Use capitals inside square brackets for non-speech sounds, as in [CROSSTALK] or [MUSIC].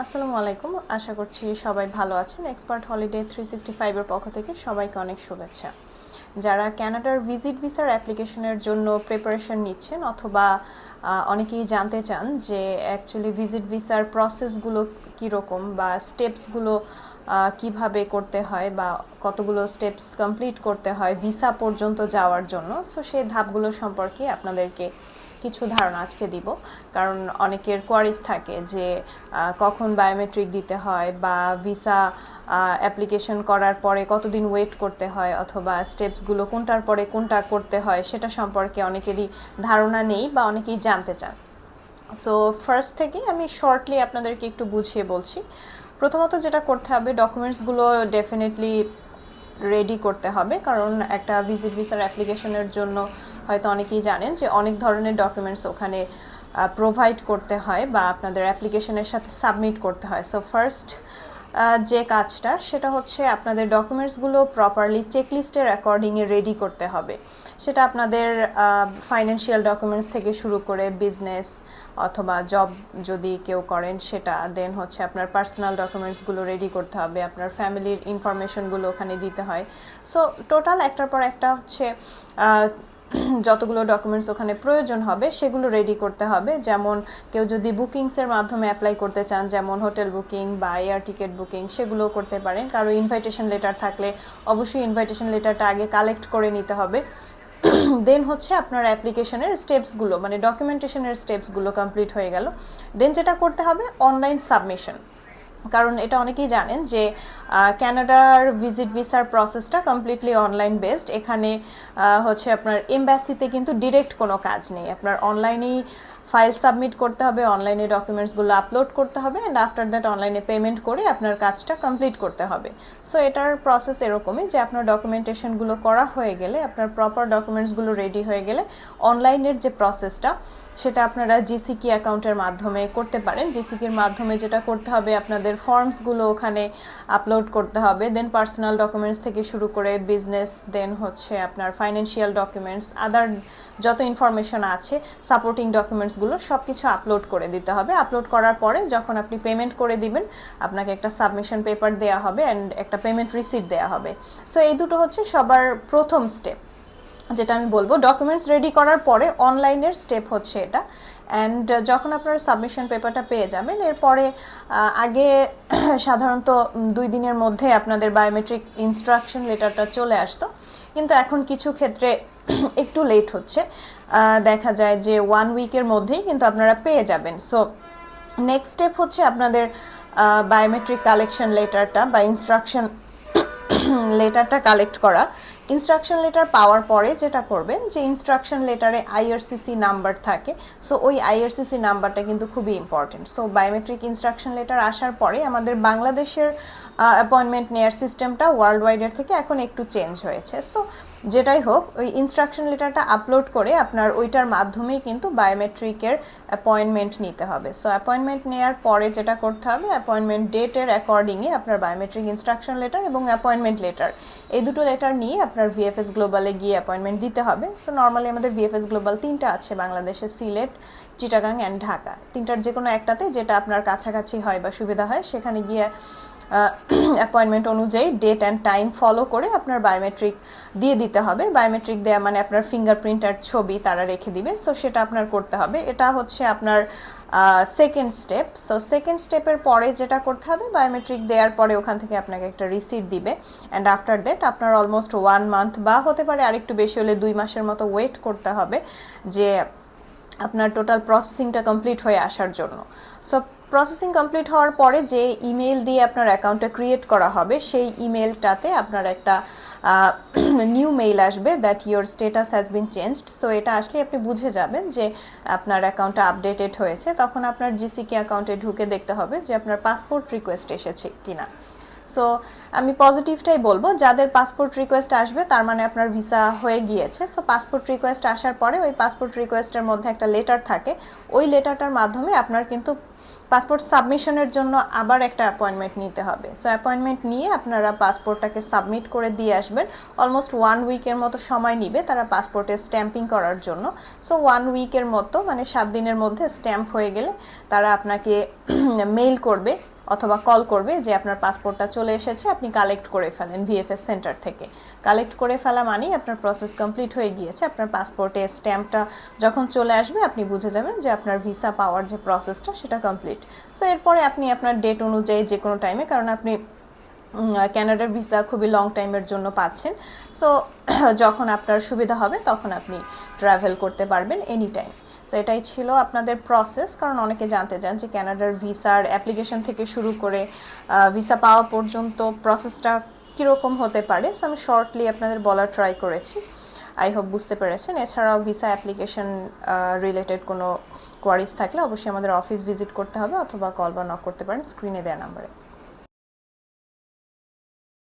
আসসালামু আলাইকুম। আশা করছি সবাই ভালো আছেন। এক্সপার্ট হলিডে থ্রি সিক্সটি ফাইভের পক্ষ থেকে সবাইকে অনেক শুভেচ্ছা। যারা ক্যানাডার ভিজিট ভিসার অ্যাপ্লিকেশনের জন্য প্রিপারেশন নিচ্ছেন অথবা অনেকেই জানতে চান যে অ্যাকচুয়ালি ভিজিট ভিসার প্রসেসগুলো কীরকম বা স্টেপসগুলো কীভাবে করতে হয় বা কতগুলো স্টেপস কমপ্লিট করতে হয় ভিসা পর্যন্ত যাওয়ার জন্য সো সেই ধাপগুলো সম্পর্কে আপনাদেরকে কিছু ধারণা আজকে দিব। কারণ অনেকের কোয়ারিজ থাকে যে কখন বায়োমেট্রিক দিতে হয় বা ভিসা অ্যাপ্লিকেশন করার পরে কতদিন ওয়েট করতে হয় অথবা স্টেপসগুলো কোনটার পরে কোনটা করতে হয় সেটা সম্পর্কে অনেকেরই ধারণা নেই বা অনেকেই জানতে চান। সো ফার্স্ট থেকে আমি শর্টলি আপনাদেরকে একটু বুঝিয়ে বলছি। প্রথমত যেটা করতে হবে ডকুমেন্টসগুলো ডেফিনেটলি রেডি করতে হবে। কারণ একটা ভিজিট ভিসার অ্যাপ্লিকেশনের জন্য হয়তো অনেকেই জানেন যে অনেক ধরনের ডকুমেন্টস ওখানে প্রোভাইড করতে হয় বা আপনাদের অ্যাপ্লিকেশনের সাথে সাবমিট করতে হয়। সো ফার্স্ট যে কাজটা সেটা হচ্ছে আপনাদের ডকুমেন্টসগুলো প্রপারলি চেকলিস্টের অ্যাকর্ডিংয়ে রেডি করতে হবে। সেটা আপনাদের ফাইন্যান্সিয়াল ডকুমেন্টস থেকে শুরু করে বিজনেস অথবা জব যদি কেউ করেন সেটা দেন হচ্ছে আপনার পার্সোনাল ডকুমেন্টসগুলো রেডি করতে হবে, আপনার ফ্যামিলির ইনফরমেশনগুলো ওখানে দিতে হয়। সো টোটাল একটার পর একটা হচ্ছে [CLEARS THROAT] যতগুলো ডকুমেন্টস ওখানে প্রয়োজন হবে, সেগুলো রেডি করতে হবে। যেমন কেউ যদি বুকিংসের মাধ্যমে অ্যাপ্লাই করতে চান, যেমন হোটেল বুকিং বা এয়ার টিকিট বুকিং সেগুলোও করতে পারেন। কারও ইনভাইটেশন লেটার থাকলে অবশ্যই ইনভাইটেশন লেটারটা আগে কালেক্ট করে নিতে হবে। [CLEARS THROAT] দেন হচ্ছে আপনার অ্যাপ্লিকেশনের স্টেপসগুলো মানে ডকুমেন্টেশনের স্টেপসগুলো কমপ্লিট হয়ে গেল। দেন যেটা করতে হবে অনলাইন সাবমিশন কারণ এটা অনেকেই জানেন যে ক্যানাডার ভিজিট ভিসার প্রসেসটা কমপ্লিটলি অনলাইন বেসড এখানে হচ্ছে আপনার এম্বাসিতে কিন্তু ডিরেক্ট কোনো কাজ নেই। আপনার অনলাইনেই ফাইল সাবমিট করতে হবে অনলাইনে ডকুমেন্টসগুলো আপলোড করতে হবে অ্যান্ড আফটার দ্যাট অনলাইনে পেমেন্ট করে আপনার কাজটা কমপ্লিট করতে হবে। সো এটার প্রসেস এরকমই যে আপনার ডকুমেন্টেশনগুলো করা হয়ে গেলে, আপনার প্রপার ডকুমেন্টসগুলো রেডি হয়ে গেলে অনলাইনের যে প্রসেসটা সেটা আপনারা জিসিকি অ্যাকাউন্টের মাধ্যমে করতে পারেন। জিসিকির মাধ্যমে যেটা করতে হবে, আপনাদের ফর্মসগুলো ওখানে আপলোড করতে হবে। দেন পার্সোনাল ডকুমেন্টস থেকে শুরু করে বিজনেস দেন হচ্ছে আপনার ফাইন্যান্সিয়াল ডকুমেন্টস আদার যত ইনফরমেশন আছে সাপোর্টিং ডকুমেন্টসগুলো সব কিছু আপলোড করে দিতে হবে। আপলোড করার পরে যখন আপনি পেমেন্ট করে দিবেন, আপনাকে একটা সাবমিশন পেপার দেওয়া হবে অ্যান্ড একটা পেমেন্ট রিসিট দেওয়া হবে। সো এই দুটো হচ্ছে সবার প্রথম স্টেপ যেটা আমি বলব ডকুমেন্টস রেডি করার পরে অনলাইনের স্টেপ হচ্ছে এটা। অ্যান্ড যখন আপনারা সাবমিশন পেপারটা পেয়ে যাবেন, এরপরে আগে [CLEARS THROAT] সাধারণত দুই দিনের মধ্যে আপনাদের বায়োমেট্রিক ইনস্ট্রাকশন লেটারটা চলে আসতো। কিন্তু এখন কিছু ক্ষেত্রে [CLEARS THROAT] একটু লেট হচ্ছে। দেখা যায় যে ওয়ান উইকের মধ্যেই কিন্তু আপনারা পেয়ে যাবেন। সো নেক্সট স্টেপ হচ্ছে আপনাদের বায়োমেট্রিক কালেকশন লেটারটা বা ইনস্ট্রাকশন লেটারটা কালেক্ট করা। ইনস্ট্রাকশন লেটার পাওয়ার পরে যেটা করবেন যে ইনস্ট্রাকশন লেটারে আইআরসিসি নাম্বার থাকে। সো ওই আইআরসিসি নাম্বারটা কিন্তু খুবই important so biometric instruction letter আসার পরে আমাদের বাংলাদেশের অ্যাপয়েন্টমেন্ট নেয়ার সিস্টেমটা ওয়ার্ল্ড ওয়াইডের থেকে এখন একটু চেঞ্জ হয়েছে। সো যেটাই হোক, ওই ইনস্ট্রাকশন লেটারটা আপলোড করে আপনার ওইটার মাধ্যমেই কিন্তু বায়োমেট্রিকের অ্যাপয়েন্টমেন্ট নিতে হবে। সো অ্যাপয়েন্টমেন্ট নেওয়ার পরে যেটা করতে হবে অ্যাপয়েন্টমেন্ট ডেটের অ্যাকর্ডিংয়ে আপনার বায়োমেট্রিক ইনস্ট্রাকশন লেটার এবং অ্যাপয়েন্টমেন্ট লেটার এই দুটো লেটার নিয়ে আপনার ভিএফএস গ্লোবালে গিয়ে অ্যাপয়েন্টমেন্ট দিতে হবে। সো নর্মালি আমাদের ভিএফএস গ্লোবাল তিনটা আছে, বাংলাদেশে সিলেট, চিটাগাং অ্যান্ড ঢাকা। তিনটার যে কোনো একটাতে যেটা আপনার কাছাকাছি হয় বা সুবিধা হয়, সেখানে গিয়ে অ্যাপয়েন্টমেন্ট [CLEARS THROAT] অনুযায়ী ডেট অ্যান্ড টাইম ফলো করে আপনার বায়োমেট্রিক দিয়ে দিতে হবে। বায়োমেট্রিক দেওয়া মানে আপনার ফিঙ্গারপ্রিন্টার ছবি তারা রেখে দিবে। সো সেটা আপনার করতে হবে। এটা হচ্ছে আপনার সেকেন্ড স্টেপ সো সেকেন্ড স্টেপের পরে যেটা করতে হবে বায়োমেট্রিক দেওয়ার পরে ওখান থেকে আপনাকে একটা রিসিট দিবে। অ্যান্ড আফটার দ্যাট আপনার অলমোস্ট ওয়ান মান্থ বা হতে পারে আরেকটু বেশি হলে দুই মাসের মতো ওয়েট করতে হবে যে আপনার টোটাল প্রসেসিংটা কমপ্লিট হয়ে আসার জন্য। সো প্রসেসিং কমপ্লিট হওয়ার পরে যে ইমেল দিয়ে আপনার অ্যাকাউন্টটা ক্রিয়েট করা হবে, সেই ইমেলটাতে আপনার একটা নিউ মেইল [CLEARS THROAT] আসবে that your status has been changed so এটা আসলে আপনি বুঝে যাবেন যে আপনার অ্যাকাউন্টটা আপডেটেড হয়েছে। তখন আপনার জিসিকে অ্যাকাউন্টে ঢুকে দেখতে হবে যে আপনার পাসপোর্ট রিকোয়েস্ট এসেছে কিনা। সো আমি পজিটিভটাই বলব, যাদের পাসপোর্ট রিকোয়েস্ট আসবে, তার মানে আপনার ভিসা হয়ে গিয়েছে। সো পাসপোর্ট রিকোয়েস্ট আসার পরে ওই পাসপোর্ট রিকোয়েস্টের মধ্যে একটা লেটার থাকে। ওই লেটারটার মাধ্যমে আপনার কিন্তু পাসপোর্ট সাবমিশনের জন্য আবার একটা অ্যাপয়েন্টমেন্ট নিতে হবে। সো অ্যাপয়েন্টমেন্ট নিয়ে আপনারা পাসপোর্টটাকে সাবমিট করে দিয়ে আসবেন। অলমোস্ট ওয়ান উইকের মতো সময় নিবে তারা পাসপোর্টে স্ট্যাম্পিং করার জন্য। সো ওয়ান উইকের মতো মানে সাত দিনের মধ্যে স্ট্যাম্প হয়ে গেলে তারা আপনাকে [CLEARS THROAT] মেইল করবে। অথবা কল করবে যে আপনার পাসপোর্টটা চলে এসেছে, আপনি কালেক্ট করে ফেলেন ভিএফএস সেন্টার থেকে। কালেক্ট করে ফেলা মানেই আপনার প্রসেস কমপ্লিট হয়ে গিয়েছে, আপনার পাসপোর্টে স্ট্যাম্পটা যখন চলে আসবে, আপনি বুঝে যাবেন যে আপনার ভিসা পাওয়ার যে প্রসেসটা সেটা কমপ্লিট সো এরপরে আপনি আপনার ডেট অনুযায়ী যে কোনো টাইমে কারণ আপনি ক্যানাডার ভিসা খুবই লং টাইমের জন্য পাচ্ছেন। সো [CLEARS THROAT] যখন আপনার সুবিধা হবে, তখন আপনি ট্রাভেল করতে পারবেন এনি টাইম তো এটাই ছিল আপনাদের প্রসেস কারণ অনেকে জানতে চান যে ক্যানাডার ভিসার অ্যাপ্লিকেশন থেকে শুরু করে ভিসা পাওয়া পর্যন্ত প্রসেসটা কীরকম হতে পারে। সো আমি শর্টলি আপনাদের বলার ট্রাই করেছি। আই হোপ বুঝতে পেরেছেন। এছাড়াও ভিসা অ্যাপ্লিকেশন রিলেটেড কোনো কোয়ারিজ থাকলে অবশ্যই আমাদের অফিস ভিজিট করতে হবে, অথবা কল বা নক করতে পারেন স্ক্রিনে দেওয়া নাম্বারে